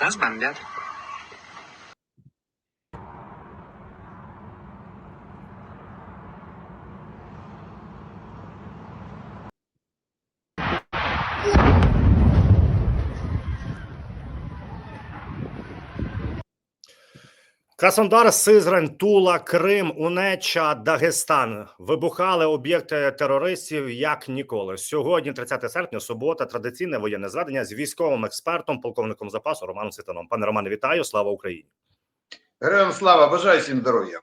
Нас бомбят. Краснодар, Сизрань, Тула, Крим, Унеча, Дагестан вибухали об'єкти терористів як ніколи. Сьогодні, 30 серпня, субота, традиційне воєнне зведення з військовим експертом, полковником запасу Романом Світаном. Пане Романе, вітаю! Слава Україні! Героям слава, бажаю всім здоров'я.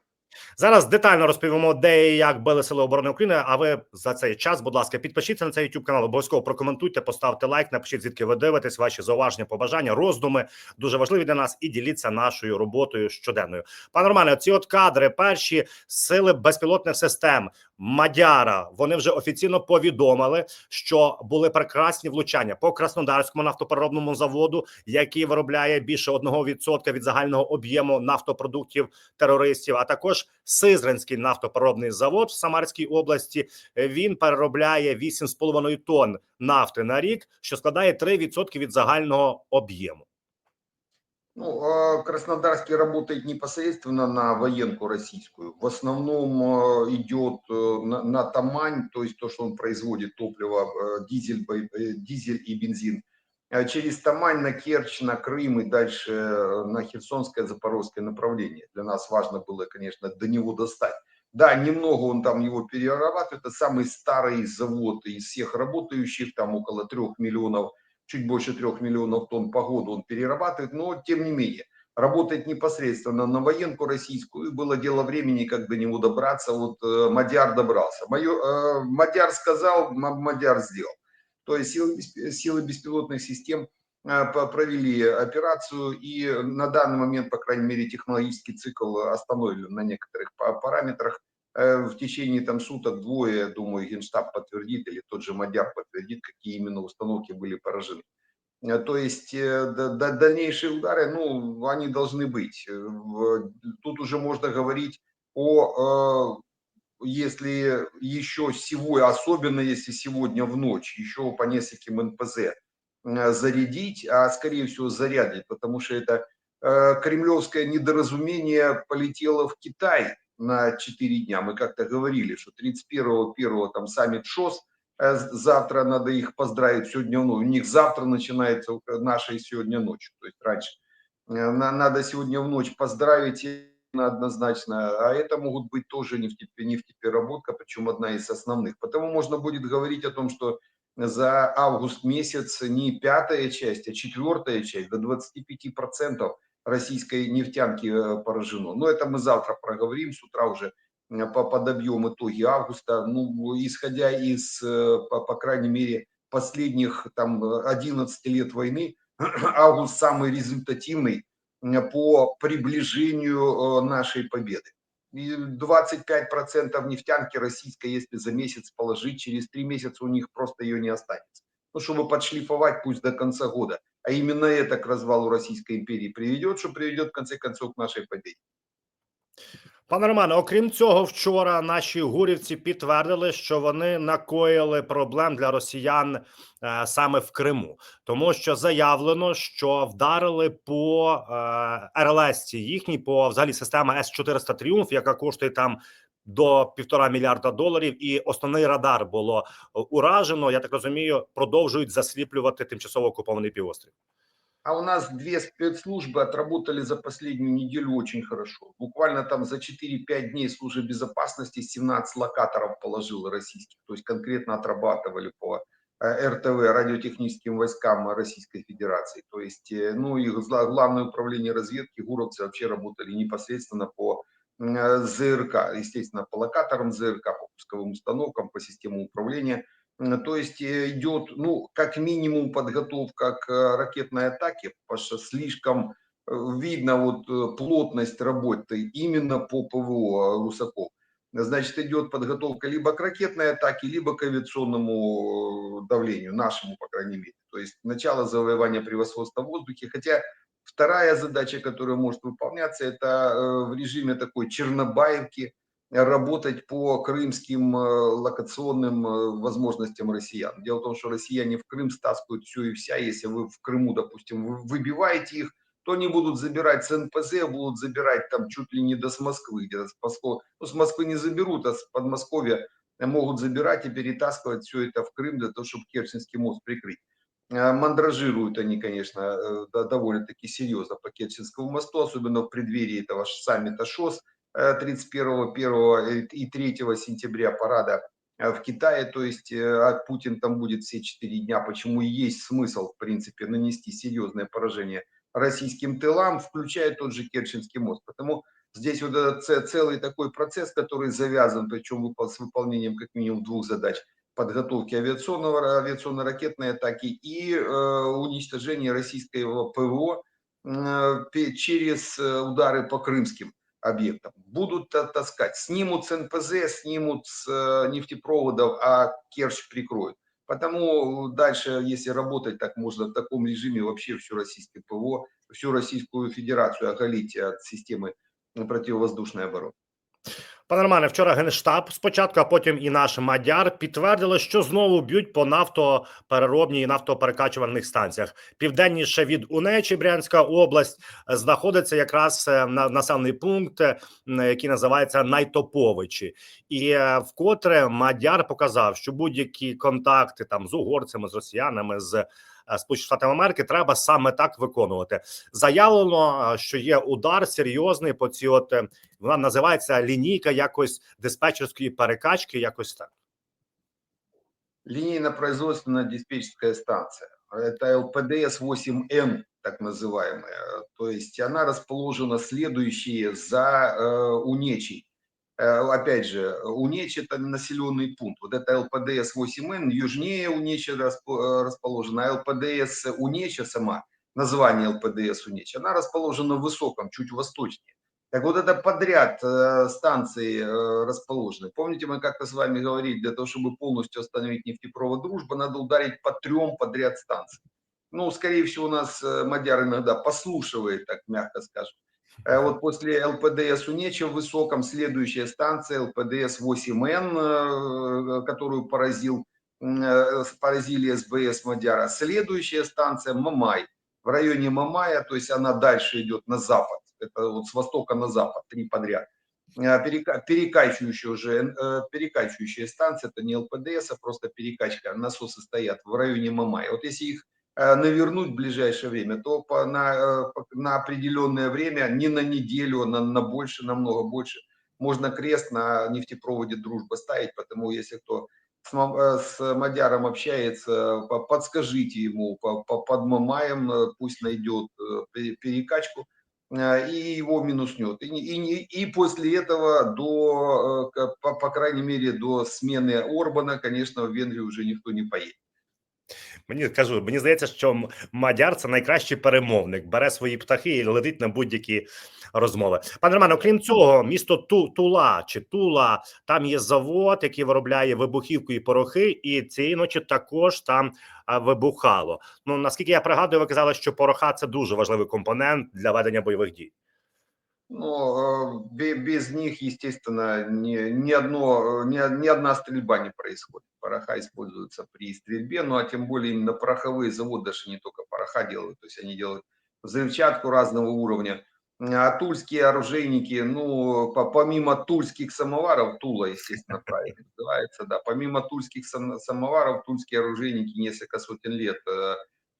Зараз детально розповімо, де і як били сили оборони України. А ви за цей час, будь ласка, підпишіться на цей YouTube канал. Обов'язково прокоментуйте, поставте лайк, напишіть звідки ви дивитесь, ваші зауваження, побажання, роздуми дуже важливі для нас і діліться нашою роботою щоденною. Пане Романе, ці от кадри, перші сили безпілотних систем Мадяра. Вони вже офіційно повідомили, що були прекрасні влучання по Краснодарському нафтопереробному заводу, який виробляє більше 1% від загального об'єму нафтопродуктів терористів, а також Сизранський нафтопереробний завод в Самарській області. Він переробляє 8,5 тонн нафти на рік, що складає 3% від загального об'єму. Ну, а Краснодарский работает непосредственно на военку российскую. В основном э, идет э, на, на Тамань, то есть то, что он производит топливо, э, дизель, э, дизель и бензин. А Через Тамань на Керчь, на Крым и дальше на Херсонское, Запорожское направление. Для нас важно было, конечно, до него достать. Да, немного он там его перерабатывает. Это самый старый завод из всех работающих, там около трех миллионов чуть больше трех миллионов тонн по году он перерабатывает, но тем не менее работает непосредственно на военку российскую. И было дело времени, как до него добраться. Вот э, Мадяр добрался. Мое, э, Мадяр сказал, М- Мадяр сделал. То есть силы, силы беспилотных систем э, провели операцию и на данный момент, по крайней мере, технологический цикл остановлен на некоторых па- параметрах. Э, В течение там суток двое, думаю, Генштаб подтвердит или тот же Мадяр подтвердит, какие именно установки были поражены. Э, То есть э, да- да- дальнейшие удары, ну, они должны быть. Тут уже можно говорить о, если еще сегодня, особенно если сегодня в ночь, еще по нескольким НПЗ зарядить, а скорее всего зарядить, потому что это кремлевское недоразумение полетело в Китай на 4 дня. Мы как-то говорили, что 31-го, 1 там саммит ШОС, Э, завтра надо их поздравить сегодня, ну, у них завтра начинается э, наша сегодня ночью, то есть раньше. Э, на- Надо сегодня в ночь поздравить и однозначно, а это могут быть тоже нефтепе- нефтепереработка, причем одна из основных. Потому можно будет говорить о том, что за август месяц не пятая часть, а четвертая часть, до 25% российской нефтянки э, поражено. Но это мы завтра проговорим, с утра уже по- подобьем итоги августа. Ну, исходя из, э, по, по крайней мере, последних там э, 11 лет войны, август самый результативный по приближению э, нашей победы. И 25% нефтянки российской, если за месяц положить, через три месяца у них просто ее не останется. Ну, чтобы подшлифовать пусть до конца года. А именно это к развалу Российской империи приведет, что приведет в конце концов к нашей победе. Пане Романе, окрім цього, вчора наші гурівці підтвердили, що вони накоїли проблем для росіян е, саме в Криму, тому що заявлено, що вдарили по е, РЛС їхній по взагалі система С 400 Тріумф, яка коштує там. До півтора мільярда доларів, і основний радар було е, уражено. Я так розумію, продовжують засліплювати тимчасово окупований півострів. А у нас две спецслужбы отработали за последнюю неделю очень хорошо. Буквально там за 4-5 дней служба безопасности 17 локаторов положила российских. То есть конкретно отрабатывали по э, РТВ, радиотехническим войскам Российской Федерации. То есть, э, ну и гла- главное управление разведки, гуровцы вообще работали непосредственно по э, ЗРК, естественно, по локаторам ЗРК, по пусковым установкам, по системам управления. То есть э, идет, ну, как минимум подготовка к э, ракетной атаке, потому что слишком э, видно вот э, плотность работы именно по ПВО э, Русаков. Значит, идет подготовка либо к ракетной атаке, либо к авиационному э, давлению, нашему, по крайней мере. То есть начало завоевания превосходства в воздухе. Хотя вторая задача, которая может выполняться, это э, в режиме такой чернобаевки, работать по крымским э, локационным э, возможностям россиян. Дело в том, что россияне в Крым стаскивают все и вся. Если вы в Крыму, допустим, вы выбиваете их, то они будут забирать с НПЗ, будут забирать там чуть ли не до с Москвы, где-то с Москвы. Ну, с Москвы не заберут, а с Подмосковья могут забирать и перетаскивать все это в Крым для того, чтобы Керченский мост прикрыть. Э, Мандражируют они, конечно, э, довольно-таки серьезно по Керченскому мосту, особенно в преддверии этого саммита ШОС э, 31, 1 и 3 сентября парада э, в Китае, то есть а Путин там будет все четыре дня, почему есть смысл, в принципе, нанести серьезное поражение российским тылам, включая тот же Керченский мост. Потому здесь вот этот целый такой процесс, который завязан, причем с выполнением как минимум двух задач подготовки авиационного, авиационно-ракетной атаки и э, уничтожения российского ПВО э, через э, удары по крымским объектам. Будут та- таскать, снимут с НПЗ, снимут с э, нефтепроводов, а Керчь прикроют. Потому дальше, если работать так можно в таком режиме, вообще всю российское ПВО, всю Российскую Федерацию оголить от системы противовоздушной обороны. Пане Романе, вчора Генштаб спочатку, а потім і наш Мадяр підтвердили, що знову б'ють по нафтопереробній і нафтоперекачувальних станціях. Південніше від Унечі, Брянська область, знаходиться якраз е, на населений пункт, е, який називається Найтоповичі. І е, вкотре Мадяр показав, що будь-які контакти там з угорцями, з росіянами, з е, Сполучених Штатів Америки треба саме так виконувати. Заявлено, е, що є удар серйозний по ці от е, вона називається лінійка якось диспетчерської перекачки, якось так. Линейно-производственная диспетчерская станция. Это ЛПДС-8Н, так называемая. То есть она расположена следующие за э, Унечей. Э, опять же, Унечь это населенный пункт. Вот это ЛПДС-8Н, южнее Унечи расп- э, расположена, а ЛПДС Унеча сама, название ЛПДС Унечь, она расположена в высоком, чуть восточнее. Так вот это подряд э, станции расположены. Помните, мы как-то с вами говорили, для того, чтобы полностью остановить нефтепровод «Дружба», надо ударить по трем подряд станциям. Ну, скорее всего, у нас Мадяр иногда послушивает, так мягко скажем. Э, Вот после ЛПДС Унеча в Высоком следующая станция ЛПДС 8Н, э, которую поразил, э, поразили СБС Мадяра. Следующая станция Мамай в районе Мамая, то есть она дальше идет на запад. Это вот с востока на запад, три подряд. Э, перека- Перекачивающая уже, э, перекачивающая станция, это не ЛПДС, а просто перекачка. Насосы стоят в районе Мамая. Вот если их э, навернуть в ближайшее время, то по, на, э, на определенное время, не на неделю, а на, на больше, намного больше, можно крест на нефтепроводе «Дружба» ставить, потому если кто с, э, с Мадяром общается, по- подскажите ему по, по- под Мамаем, э, пусть найдет э, пе- перекачку, э, и его минуснет. И, и, и после этого до, э, по, по крайней мере, до смены Орбана, конечно, в Венгрию уже никто не поедет. Мені кажу, мені здається, що Мадяр це найкращий перемовник, бере свої птахи і летить на будь-які розмови. Пане Романе, окрім цього, місто Ту, Тула чи Тула, там є завод, який виробляє вибухівку і порохи, і цієї ночі також там вибухало. Ну наскільки я пригадую, ви казали, що пороха це дуже важливий компонент для ведення бойових дій. Э, бе- без них, естественно, ни, ни, одно, ни, ни одна стрельба не происходит. Пороха используются при стрельбе, ну а тем более именно пороховые заводы, даже не только пороха делают, то есть они делают взрывчатку разного уровня. А тульские оружейники, ну, по- помимо тульских самоваров, Тула, естественно, правильно называется, да, помимо тульских сам- самоваров, тульские оружейники несколько сотен лет э,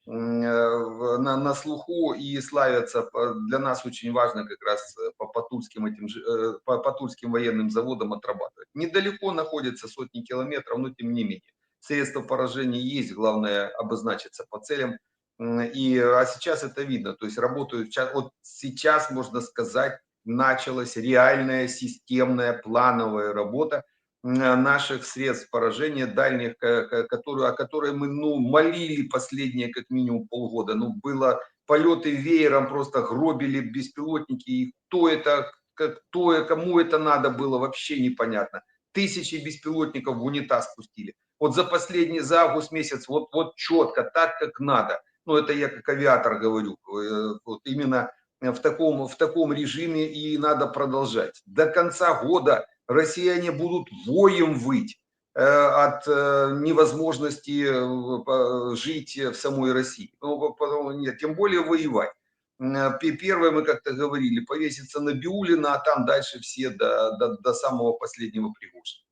на, на слуху и славятся. Для нас очень важно как раз э, по, по, тульским, этим, э, по, по тульским военным заводам отрабатывать. Недалеко находится сотни километров, но тем не менее. Средства поражения есть, главное обозначиться по целям. И, а сейчас это видно, то есть работают, вот сейчас, можно сказать, началась реальная системная плановая работа наших средств поражения дальних, ко- ко- которые, о которой мы ну, молили последние как минимум полгода. Ну, было полеты веером, просто гробили беспилотники. И кто это, кто, кому это надо было, вообще непонятно. Тысячи беспилотников в унитаз спустили. Вот за последний, за август месяц, вот, вот четко, так как надо. Ну, это я как авиатор говорю. э, Вот именно в таком, в таком режиме и надо продолжать. До конца года россияне будут воем выть э, от э, невозможности э, по- жить в самой России. Ну, по- потому- нет, тем более воевать. М, пе- Первое, мы как-то говорили, повеситься на Биулина, а там дальше все до, до, до самого последнего Пригожина.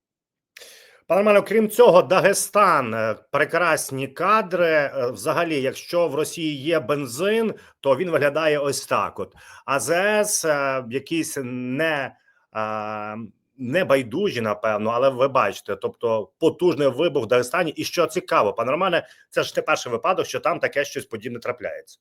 Пане Романе, крім цього, Дагестан е, прекрасні кадри. Е, Взагалі, якщо в Росії є бензин, то він виглядає ось так: от АЗС, е, якісь не, е, не байдужі, напевно, але ви бачите, тобто потужний вибух в Дагестані. І що цікаво, пане Романе, це ж не перший випадок, що там таке щось подібне трапляється.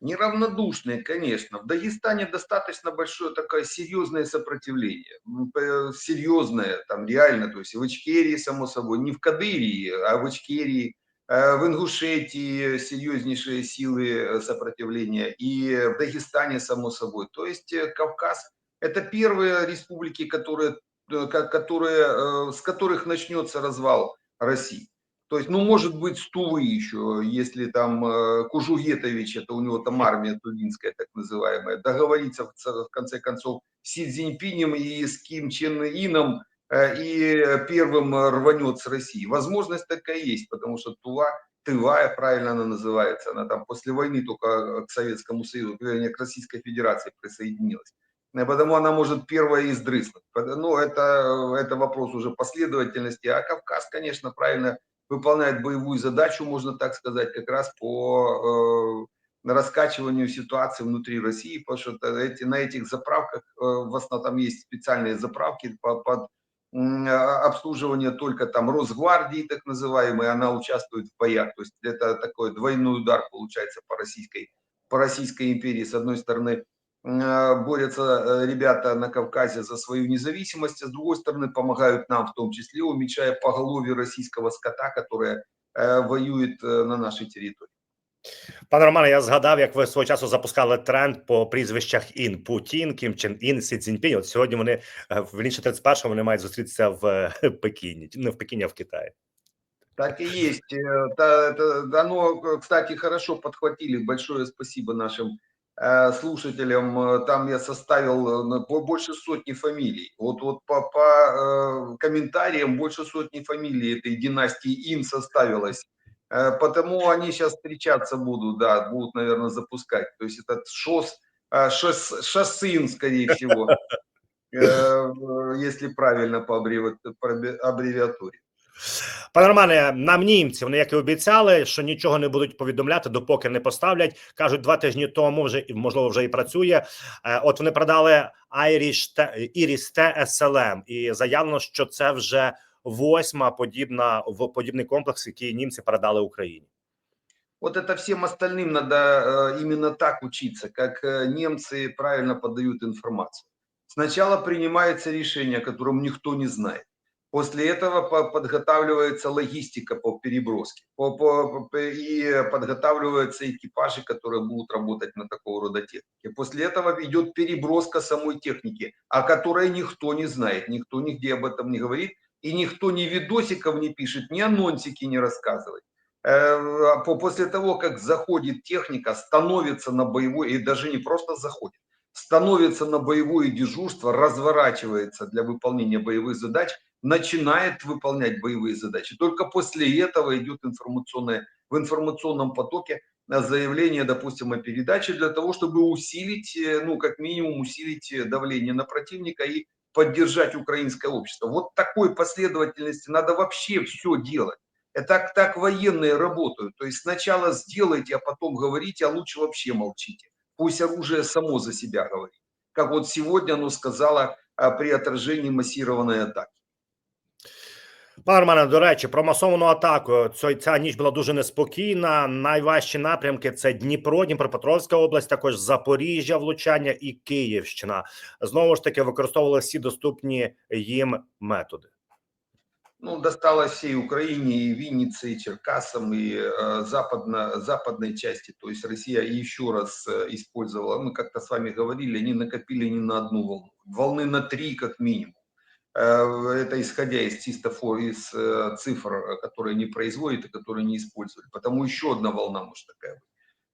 Неравнодушные, конечно. В Дагестане достаточно большое такое серьезное сопротивление. М, п- Серьезное, там реально, то есть в Ичкерии, само собой, не в Кадырии, а в Ичкерии, э, в Ингушетии серьезнейшие силы э, сопротивления и в Дагестане, само собой. То есть э, Кавказ – это первые республики, которые, э, ко- которые, э, с которых начнется развал России. То есть, ну, может быть, Стувы еще, если там э, Кужугетович, это у него там армия тувинская, так называемая, договориться в, конце концов с Си Цзиньпинем и с Ким Чен Ином и первым рванет с России. Возможность такая есть, потому что Тува, Тывая, правильно она называется, она там после войны только к Советскому Союзу, вернее, к Российской Федерации присоединилась. Э, Потому она может первая издрыснуть. Ну, это, это вопрос уже последовательности. А Кавказ, конечно, правильно выполняет боевую задачу, можно так сказать, как раз по э, раскачиванию ситуации внутри России, потому что эти, на этих заправках, э, в основном там есть специальные заправки по- под м, а, обслуживание только там Росгвардии, так называемой, она участвует в боях, то есть это такой двойной удар получается по российской, по Российской империи, с одной стороны, э, борются э, ребята на Кавказе за свою независимость, а с другой стороны помогают нам, в том числе уменьшая поголовье российского скота, которое э, воюет э, на нашей территории. Пане Романе, я згадав, як ви свого часу запускали тренд по прізвищах Ін Путін, Кім Чен Ін, Сі Цзіньпінь. От сьогодні вони е, в інше 31-му вони мають зустрітися в е, Пекіні, не в Пекіні, а в Китаї. Так и есть. Э, та- это- Оно, э, кстати, хорошо подхватили. Большое спасибо нашим э, слушателям. Э, Там я составил э, больше сотни фамилий. Вот, вот по, по э, комментариям больше сотни фамилий этой династии Ин составилось. Э, Потому они сейчас встречаться будут, да, будут, наверное, запускать. То есть этот ШОС, э, шос, Шоссын, скорее всего, э, если правильно по аббревиатуре. Пане Романе, нам німці, вони як і обіцяли, що нічого не будуть повідомляти, допоки не поставлять. кажуть, два тижні тому вже і можливо вже і працює. Е, От вони продали Irish T- Iris T SLM, і заявлено, що це вже восьма подібна в подібний комплекс, який німці передали Україні. Вот это всем остальным надо э, именно так учиться, как э, немцы правильно подают информацию. Сначала принимается решение, о котором никто не знает. После этого по- подготавливается логистика по переброске. По- по- по- И подготавливаются экипажи, которые будут работать на такого рода технике. После этого идет переброска самой техники, о которой никто не знает, никто нигде об этом не говорит. И никто ни видосиков не пишет, ни анонсики не рассказывает. Э, по- после того, как заходит техника, становится на боевой, и даже не просто заходит, становится на боевое дежурство, разворачивается для выполнения боевых задач, начинает выполнять боевые задачи. Только после этого идет информационное, в информационном потоке э, заявление, допустим, о передаче для того, чтобы усилить, э, ну, как минимум, усилить э, давление на противника и поддержать украинское общество. Вот такой последовательности надо вообще все делать. Это так, так военные работают. То есть сначала сделайте, а потом говорите, а лучше вообще молчите. Пусть оружие само за себя говорит. Как вот сегодня оно сказало а, при отражении массированной атаки. Пане Романе, до речі, про масовану атаку. Ця, ця ніч була дуже неспокійна. Найважчі напрямки це Дніпро, Дніпропетровська область, також Запоріжжя, влучання і Київщина. Знову ж таки, використовували всі доступні їм методи. Ну, досталось всей Украине, и Виннице, и Черкасам, и э, западно, западной части. То есть Россия еще раз э, использовала, мы как-то с вами говорили, они накопили не на одну волну, волны на три как минимум. Э, Это исходя из чисто из э, цифр, э, которые не производят и которые не использовали. Потому еще одна волна может такая быть.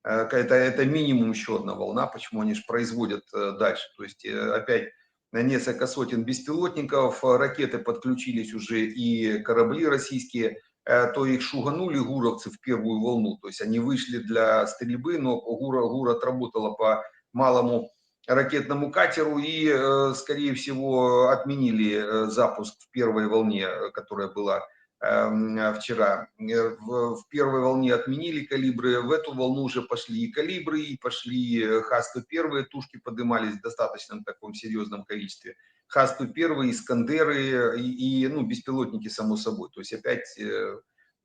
Это, это минимум еще одна волна, почему они же производят дальше. То есть опять несколько сотен беспилотников, ракеты подключились уже и корабли российские, то их шуганули гуровцы в первую волну. То есть они вышли для стрельбы, но ГУР, ГУР отработала по малому ракетному катеру и, э, скорее всего, отменили э, запуск в первой волне, э, которая была эм, вчера. В, в первой волне отменили калибры, в эту волну уже пошли и калибры, и пошли Х-101, тушки поднимались в достаточном таком серьезном количестве. Х-101, Искандеры и, и ну, беспилотники, само собой. То есть опять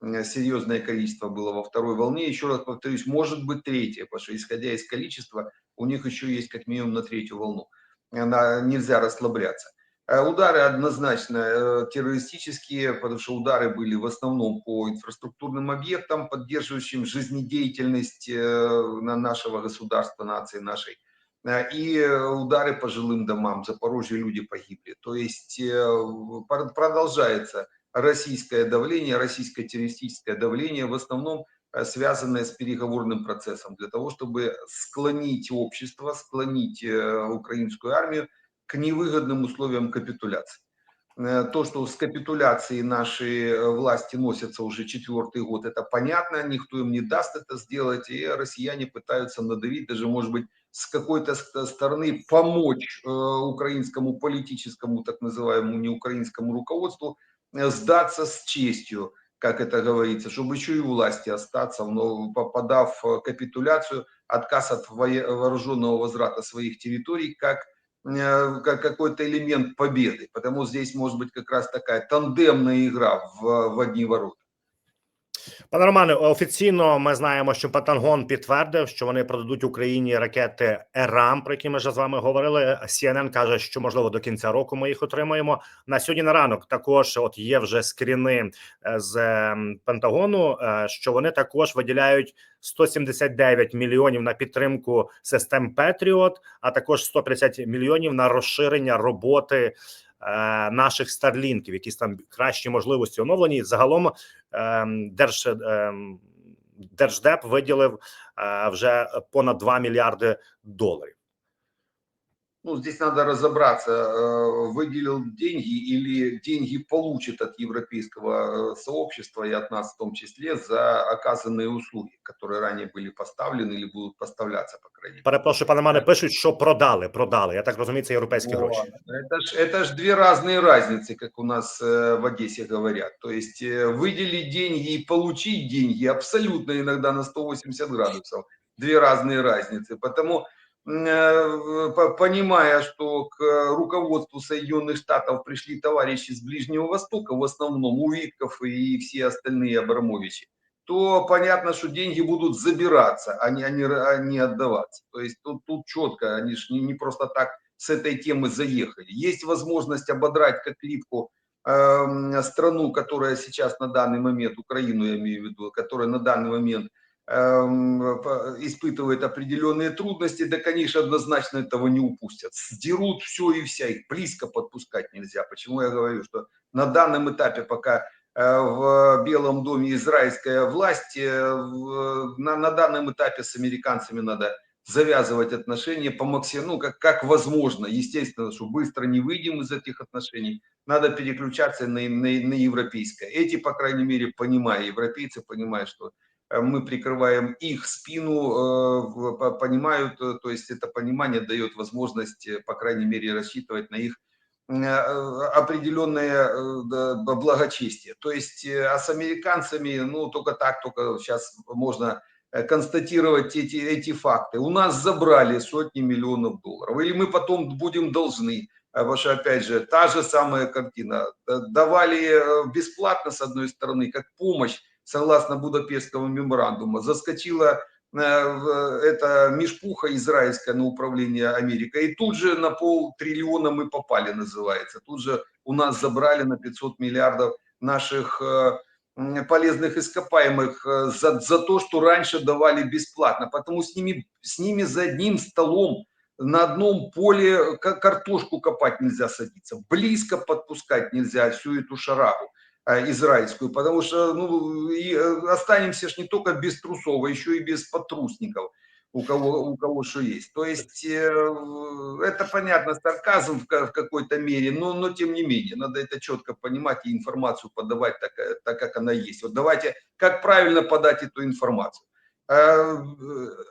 серьезное количество было во второй волне. Еще раз повторюсь, может быть третье, потому что исходя из количества, у них еще есть как минимум на третью волну. Она, нельзя расслабляться. Э, удары однозначно э, террористические, потому что удары были в основном по инфраструктурным объектам, поддерживающим жизнедеятельность э, нашего государства, нации нашей. И удары по жилым домам. В Запорожье люди погибли. То есть продолжается российское давление, российское террористическое давление, в основном Э, связанное с переговорным процессом, для того, чтобы склонить общество, склонить э, украинскую армию к невыгодным условиям капитуляции. Э, то, что с капитуляцией наши власти носятся уже четвертый год, это понятно, никто им не даст это сделать, и россияне пытаются надавить, даже, может быть, с какой-то стороны помочь украинскому политическому, так называемому, не украинскому руководству сдаться с честью, как это говорится, чтобы еще и у власти остаться, но подав э, капитуляцию, отказ от вооруженного возврата своих территорий, как, э, как какой-то элемент победы. Потому здесь может быть как раз такая тандемная игра в, в одни ворота. Пане Романе, офіційно ми знаємо, що Патангон підтвердив, що вони продадуть Україні ракети ЕРАМ, про які ми вже з вами говорили. CNN каже, що можливо до кінця року ми їх отримаємо. На сьогодні на ранок також от є вже скріни е, з Пентагону, е, що вони також виділяють 179 мільйонів на підтримку систем Петріот, а також 150 мільйонів на розширення роботи наших старлінків, якісь там кращі можливості оновлені. Загалом ем, держ, ем, держдеп виділив е, вже понад 2 мільярди доларів. ну, здесь надо разобраться, э, выделил деньги или деньги получит от европейского э, сообщества и от нас в том числе за оказанные услуги, которые ранее были поставлены или будут поставляться, по крайней мере. Перепрошую, пане Мане, пишуть, що продали, продали. Я так розумію, це європейські гроші. Это ж, это ж две разные разницы, как у нас э, в Одессе говорят. То есть выделить деньги и получить деньги абсолютно иногда на 180 градусов. Две разные разницы. Потому Э, понимая, что к руководству Соединенных Штатов пришли товарищи с Ближнего Востока, в основном Увитков и все остальные Абрамовичи, то понятно, что деньги будут забираться, а не, а не, а не отдаваться. То есть тут, тут четко, они же не, не просто так с этой темы заехали. Есть возможность ободрать как липку э, страну, которая сейчас на данный момент, Украину я имею в виду, которая на данный момент испытывает определенные трудности, да, конечно, однозначно этого не упустят. Сдерут все и вся, их близко подпускать нельзя. Почему я говорю, что на данном этапе, пока э, в Белом доме израильская власть, э, на, на данном этапе с американцами надо завязывать отношения по максимуму, ну, как, как возможно. Естественно, что быстро не выйдем из этих отношений, надо переключаться на, на, на европейское. Эти, по крайней мере, понимая, европейцы понимают, что мы прикрываем их спину, э, понимают, э, то есть это понимание дает возможность, по крайней мере, рассчитывать на их определенное благочестие. То есть, а с американцами, ну, только так, только сейчас можно констатировать эти, эти факты. У нас забрали сотни миллионов долларов. Или мы потом будем должны. Потому что, опять же, та же самая картина. Давали бесплатно, с одной стороны, как помощь согласно Будапештского меморандума, заскочила э, эта мешпуха израильская на управление Америкой. И тут же на пол триллиона мы попали, называется. Тут же у нас забрали на 500 миллиардов наших э, полезных ископаемых э, за, за то, что раньше давали бесплатно. Потому с ними, с ними за одним столом на одном поле картошку копать нельзя садиться, близко подпускать нельзя всю эту шарагу. Э, израильскую, потому что ну, и э, останемся ж не только без трусов, а еще и без потрусников. у кого, у кого что есть. То есть э, это понятно, сарказм в, ка- в какой-то мере, но, но тем не менее, надо это четко понимать и информацию подавать так, э, так, как она есть. Вот давайте, как правильно подать эту информацию. Э,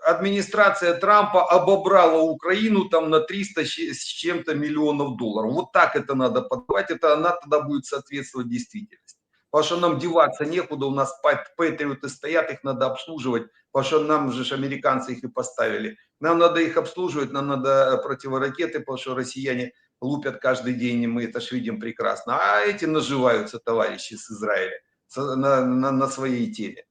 Администрация Трампа обобрала Украину там на 300 щ- с чем-то миллионов долларов. Вот так это надо подавать, это она тогда будет соответствовать действительности. Потому что нам деваться некуда, у нас пат- патриоты стоят, их надо обслуживать, потому что нам же американцы их и поставили. Нам надо их обслуживать, нам надо противоракеты, потому что россияне лупят каждый день, и мы это ж видим прекрасно. А эти наживаются, товарищи с Израиля, на, на, на своей теме.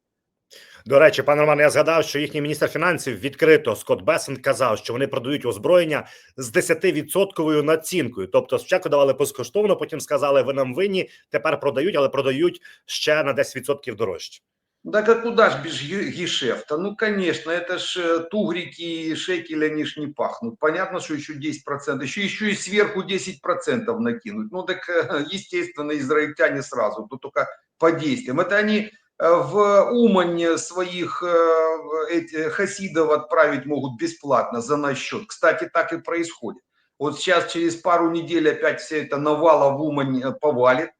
До речі, пане Романе, я згадав, що їхній міністр фінансів відкрито Скотт Бесен казав, що вони продають озброєння з 10% націнкою. Тобто, спочатку давали безкоштовно, потім сказали, ви нам винні. Тепер продають, але продають ще на 10% дорожче. Да как куда ж без ге- гешефта? Ну, конечно, это ж э, тугрики и шекели, они ж не пахнут. Понятно, что еще 10%, еще, еще и сверху 10% накинуть. Ну, так, э, естественно, израильтяне сразу, то только по действиям. Это они э, в Умань своих э, хасидов отправить могут бесплатно за наш счет. Кстати, так и происходит. Вот сейчас через пару недель опять вся эта навала в Умань э, повалит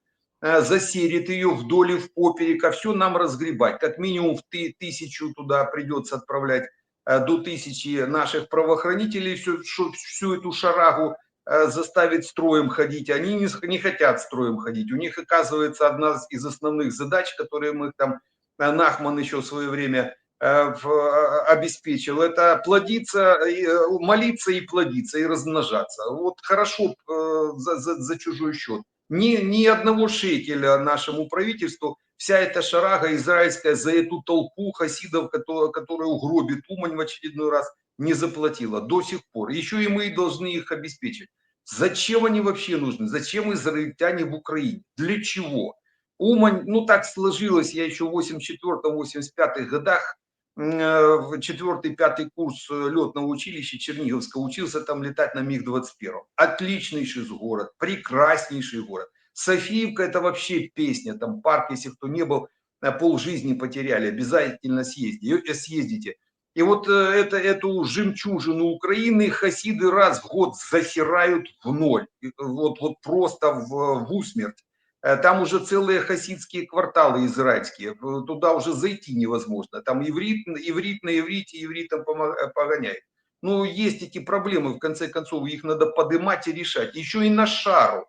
э, засерит ее вдоль и в поперек, а все нам разгребать. Как минимум в ты, тысячу туда придется отправлять, э, до тысячи наших правоохранителей всю, всю эту шарагу э, заставить строем ходить. Они не, не хотят строем ходить. У них, оказывается, одна из основных задач, которые мы там, э, Нахман еще в свое время э, э, обеспечил, это плодиться, э, молиться и плодиться, и размножаться. Вот хорошо э, за, за, за чужой счет ни, ни одного шекеля нашему правительству, вся эта шарага израильская за эту толпу хасидов, которая, которая угробит Умань в очередной раз, не заплатила до сих пор. Еще и мы должны их обеспечить. Зачем они вообще нужны? Зачем израильтяне в Украине? Для чего? Умань, ну так сложилось, я еще в 84-85 годах э, в четвертый, пятый курс э, летного училища Черниговского учился там летать на МиГ-21. Отличнейший город, прекраснейший город. Софиевка это вообще песня, там парк, если кто не был, э, полжизни потеряли, обязательно съезди- съездите. И вот э, это, эту жемчужину Украины хасиды раз в год захирают в ноль. Э, Вот, вот просто в, в усмерть. Э, Там уже целые хасидские кварталы израильские. Туда уже зайти невозможно. Там иврит, иврит на иврите, ивритом погоняет. Ну, есть эти проблемы, в конце концов, их надо поднимать и решать. Еще и на шару.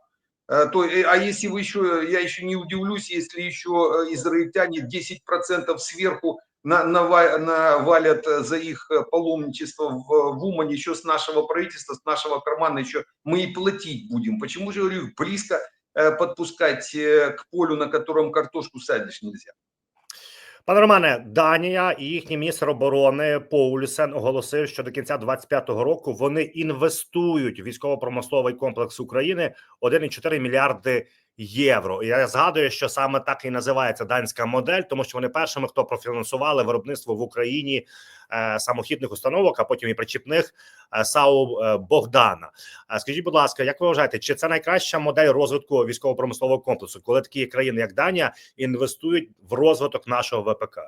То, а если вы еще, я еще не удивлюсь, если еще израильтяне 10% сверху навалят э, за их э, паломничество в, в Умань еще с нашего правительства, с нашего кармана еще мы и платить будем. Почему же, говорю, их близко э, подпускать э, к полю, на котором картошку садишь нельзя? Пане Романе, Данія і їхній міністр оборони Поулісен оголосив, що до кінця 25-го року вони інвестують в військово-промисловий комплекс України 1,4 мільярди євро. І я згадую, що саме так і називається данська модель, тому що вони першими, хто профінансували виробництво в Україні е, самохідних установок, а потім і причіпних е, САУ е, Богдана. Е, Скажіть, будь ласка, як ви вважаєте, чи це найкраща модель розвитку військово-промислового комплексу, коли такі країни, як Данія, інвестують в розвиток нашого ВПК?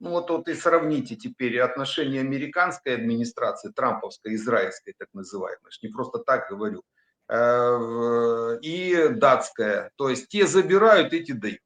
Ну вот, вот и сравните теперь отношения американской администрации, трамповской, израильской так называемой, ж не просто так говорю, и датская. То есть те забирают, эти дают.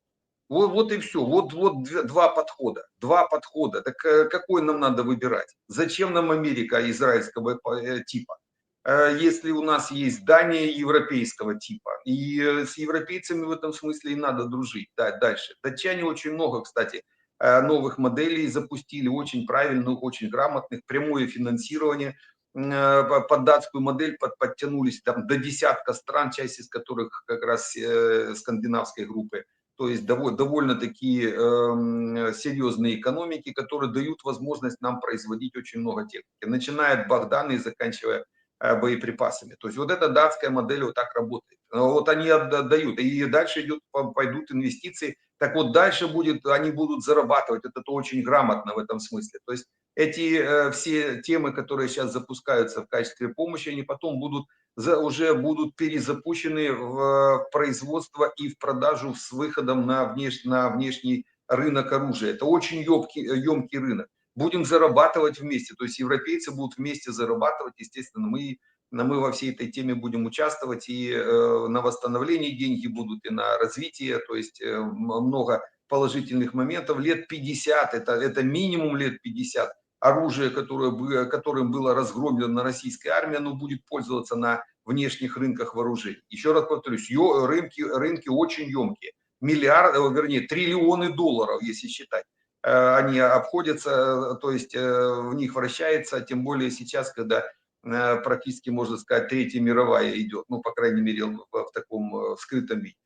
Вот, вот и все. Вот, вот два подхода. Два подхода. Так э, какой нам надо выбирать? Зачем нам Америка израильского э, типа? Э, Если у нас есть Дания европейского типа. И э, с европейцами в этом смысле и надо дружить. Да, дальше. Датчане очень много, кстати, э, новых моделей запустили, очень правильных, очень грамотных, прямое финансирование э, под датскую модель под- подтянулись там до десятка стран, часть из которых как раз э, скандинавской группы. То есть дово- довольно такие эм, серьезные экономики, которые дают возможность нам производить очень много техники, начиная от Богдана и заканчивая э, боеприпасами. То есть вот эта датская модель вот так работает. Вот они отдают, и дальше идет, по- пойдут инвестиции. Так вот дальше будет, они будут зарабатывать, это то очень грамотно в этом смысле. То есть эти э, все темы, которые сейчас запускаются в качестве помощи, они потом будут за- уже будут перезапущены в э, производство и в продажу с выходом на, внеш, на внешний рынок оружия. Это очень емкий, емкий рынок. будем зарабатывать вместе. То есть европейцы будут вместе зарабатывать, естественно, мы, мы во всей этой теме будем участвовать, и э, на восстановление деньги будут, и на развитие, то есть э, много положительных моментов. Лет 50, это, это минимум лет 50, оружие, которое, которым было разгромлено российская армия, оно будет пользоваться на внешних рынках вооружений. Еще раз повторюсь, рынки, рынки очень емкие. Миллиард, э, вернее, триллионы долларов, если считать э, они обходятся, э, то есть в них вращается, тем более сейчас, когда практически, можно сказать, Третья мировая идет, ну, по крайней мере, в, таком скрытом виде.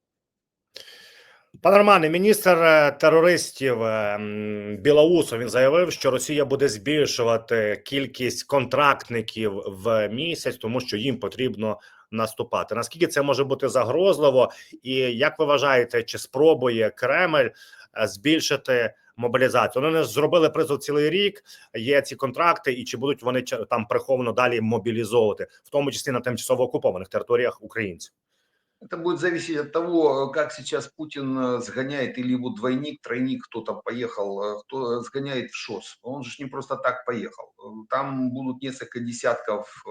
Пане Романе, міністр е, терористів е, м, Білоусов він заявив, що Росія буде збільшувати кількість контрактників в місяць, тому що їм потрібно наступати. Наскільки це може бути загрозливо, і як ви вважаєте, чи спробує Кремль е, збільшити мобілізацію? Вони не зробили призов цілий рік. Є ці контракти, і чи будуть вони там приховано далі мобілізовувати, в тому числі на тимчасово окупованих територіях українців? Это будет зависеть от того, как сейчас Путин э, сгоняет, или его двойник, тройник, кто там поехал, э, кто сгоняет в ШОС. Он же не просто так поехал. Э, Там будут несколько десятков э,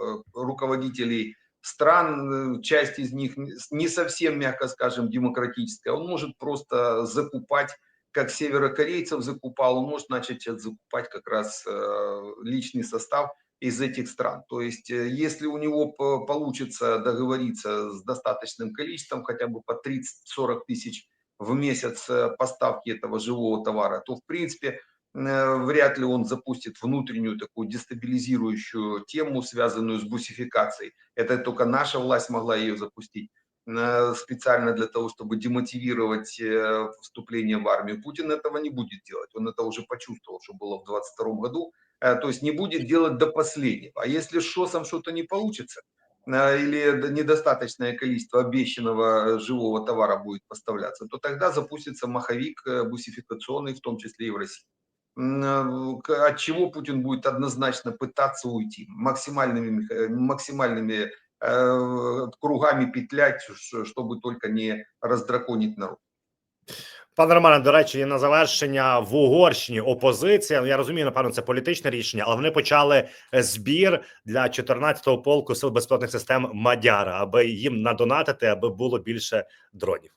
э, руководителей стран, э, часть из них не- совсем, мягко скажем, демократическая. Он может просто закупать, как северокорейцев закупал, он может начать закупать как раз э, личный состав из этих стран. То есть, э, если у него по- получится договориться с достаточным количеством, хотя бы по 30-40 тысяч в месяц э, поставки этого живого товара, то, в принципе, э, вряд ли он запустит внутреннюю такую дестабилизирующую тему, связанную с бусификацией. Это только наша власть могла ее запустить специально для того, чтобы демотивировать вступление в армию. Путин этого не будет делать. Он это уже почувствовал, что было в 22 году. Э, То есть не будет делать до последнего. А если с ШОСом что-то не получится, э, или недостаточное количество обещанного э, живого товара будет поставляться, то тогда запустится маховик бусификационный, в том числе и в России. От чего Путин будет однозначно пытаться уйти? Максимальными, максимальными кругами петлять, чтобы только не раздраконить народ. Пане Романе, до речі, і на завершення в Угорщині опозиція. ну, Я розумію, напевно, це політичне рішення, але вони почали е, збір для 14-го полку сил безпілотних систем Мадяра, аби їм надонатити, аби було більше дронів.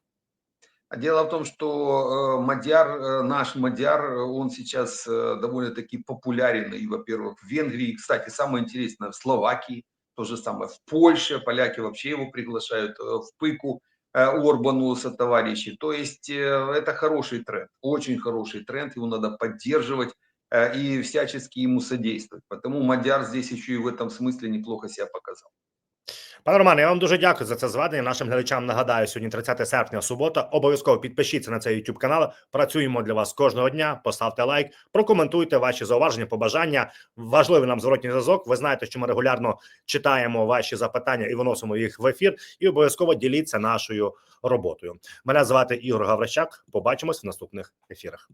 А Дело в том, что э, Мадяр, э, наш Мадяр, э, он сейчас э, довольно-таки популярен, и, во-первых, в Венгрии, и, кстати, самое интересное, в Словакии, то же самое, в Польше, поляки вообще его приглашают, э, в Пыку, Э, Орбану со товарищи. То есть э, это хороший тренд, очень хороший тренд, его надо поддерживать э, и всячески ему содействовать. Потому Мадяр здесь еще и в этом смысле неплохо себя показал. Пане Романе, я вам дуже дякую за це зведення. Нашим глядачам нагадаю, сьогодні 30 серпня, субота. Обов'язково підпишіться на цей YouTube канал. Працюємо для вас кожного дня. Поставте лайк, прокоментуйте ваші зауваження, побажання. Важливий нам зворотній зв'язок. Ви знаєте, що ми регулярно читаємо ваші запитання і виносимо їх в ефір. І обов'язково діліться нашою роботою. Мене звати Ігор Гаврищак. Побачимось в наступних ефірах.